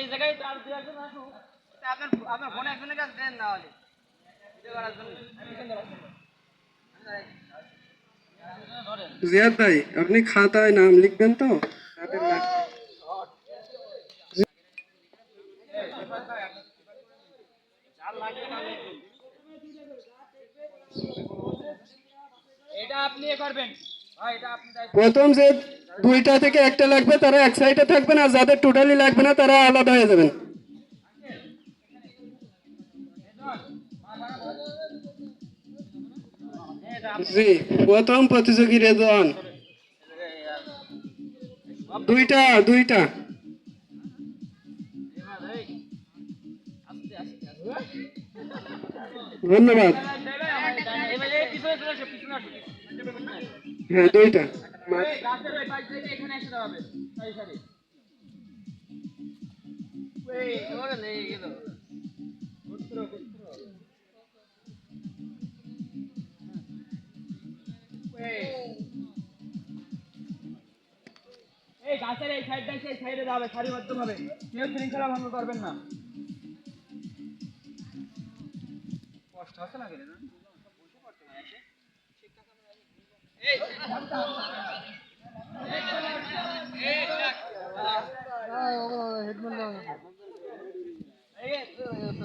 এই জায়গায় তো আর দু একজন আসুক আপনার আপনার ফোনে একজনের কাছে দেন না হলে। ভিডিও করার জন্য। জিয়াদ ভাই আপনি খাতায় নাম লিখবেন তো? তাদের লাগবে। এটা আপনি এ করবেন। ভাই এটা আপনি দায়িত্ব প্রথম যে দুইটা থেকে একটা লাগবে, তারা এক সাইডে থাকবেন আর যাদের টোটালি লাগবে না, তারা আলাদা হয়ে যাবেন। জি, প্রথম প্রতিযোগী রেজন দুইটা দুইটা। ধন্যবাদ। হ্যাঁ দুইটা। এই গাছের এই এই সাইডটা সেই সাইডে যাবে সারিবদ্ধ ভাবে কেউ শৃঙ্খলা ভঙ্গ করবেন না। কষ্ট হচ্ছে না গেলে, না?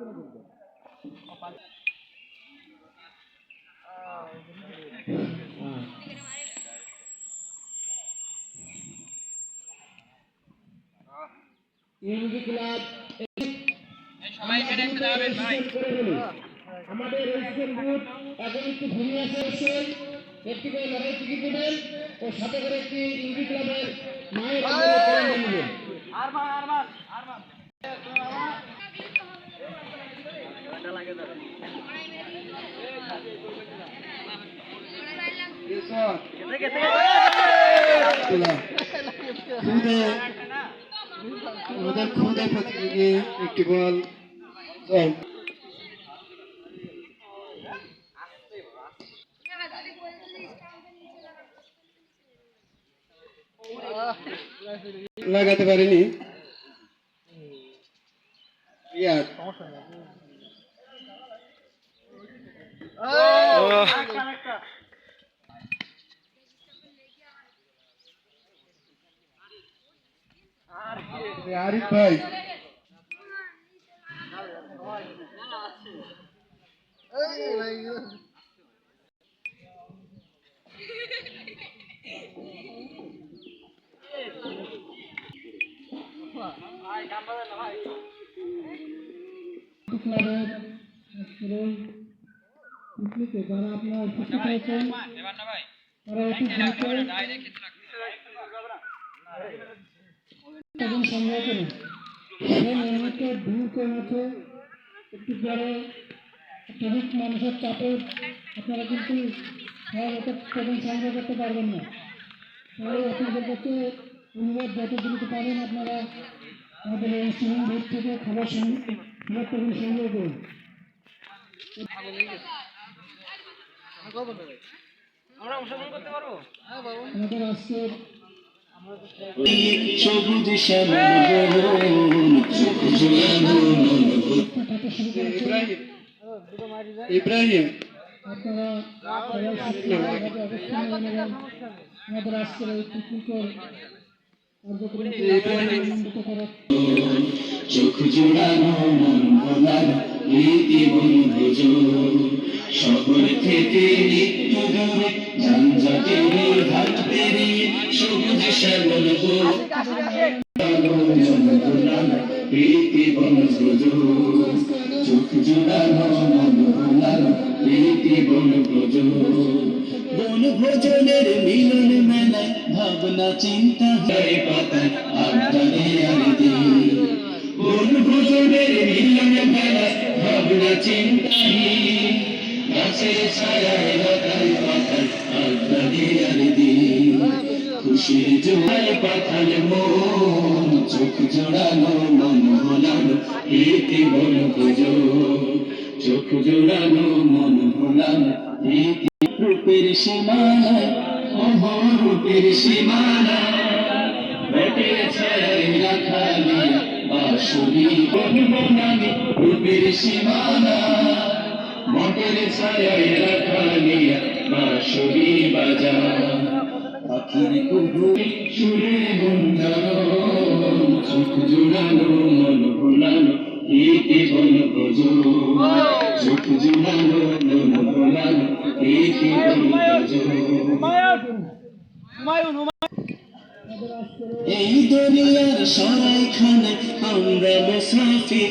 এসে দাঁড়াবেন ভাই। আমাদের রেজিস্ট্রেশন বুথ এখন একটু ঘুরে আসে একটি করে লড়াই টিকিট দেবেন ও সাথে করে একটি ইংরেজি ক্লাবের একটি বল লাগাতে পারিনি। ইয়ার। আরিফ ভাই। যারা আপনার উপস্থিত হয়েছেন তারা অতি দ্রুত এবং সংগ্রহ করুন সেই নিয়মিত দূর করে আছে একটু পরে অত্যাধিক মানুষের চাপে আপনারা কিন্তু প্রবীণ সংগ্রহ করতে পারবেন না। তাই আপনাদের কাছে অনুরোধ যত দ্রুত পারেন আপনারা আমাদের এই সুইমিং বোর্ড থেকে খাবার সং- খাবার টেবিল সংগ্রহ করুন আমরা অংশগ্রহণ করতে পারব? হ্যাঁ আমাদের আজকের সবুজ ইব্রাহিম। আমাদের আজকের এই পিকনিকের চোখ জোড়ানো মন বন্ধুজ শহর থেকে ঘাট পেরিয়ে সবুজ শ্যামল প্রীতি মেলায় ভাবনা, চিন্তা হয় পাতায় আড্ডারে আর দিন। বনভোজনের মিলন মেলায় ভাবনা চিন্তাহীন গাছের ছায়ায় খুশির জোয়ার পাথাল মন চোখ জোড়ানো মন ভোলানো প্রীতি পুজো চোখ জোড়ানো মন ভোলানো প্রীতি রূপের সীমানা ওহ রূপের সীমানা বনবনামি রূপের সীমানা বটের ছায় রাখা নিয়ে বাসুরি বাজা পাখির কুহু সুরে গুঞ্জন, চোখ জোড়ানো, মন ভোলানো প্রীতি বন ভোজো চোখ এই দুনিয়ার সরাইখানে আমরা মুসাফির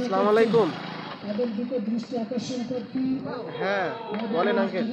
আসসালামু আলাইকুম। দৃষ্টি আকর্ষণ করছি হ্যাঁ বলেন আঙ্কেল